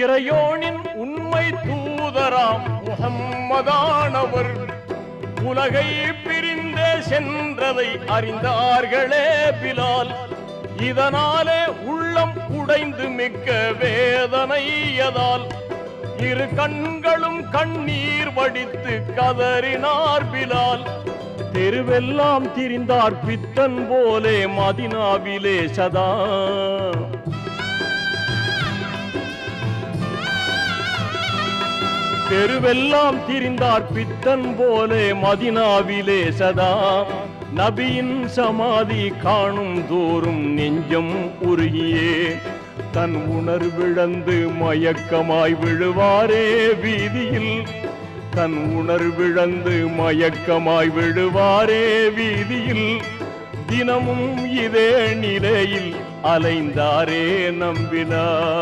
இறையோனின் உண்மை தூதராம் முகம்மதானவர். உலகை பிரிந்தே சென்றதை அறிந்தார்களே பிலால். இதனாலே உள்ளம் உடைந்து மிக்க வேதனையதால் இரு கண்களும் கண்ணீர் வடித்து கதறினார் பிலால். தெருவெல்லாம் திரிந்தார் பித்தன் போலே மதினாவிலே சதா. தெருவெல்லாம் திரிந்தார் பித்தன் போலே மதினாவிலே சதா. நபியின் சமாதி காணும் தோறும் நெஞ்சம் உருகியே. தன் உணர்விழந்து மயக்கமாய் விழுவாரே வீதியில். தன் உணர்விழந்து மயக்கமாய் விழுவாரே வீதியில். தினமும் இதே நிலையில் அலைந்தாரே நம்பினார்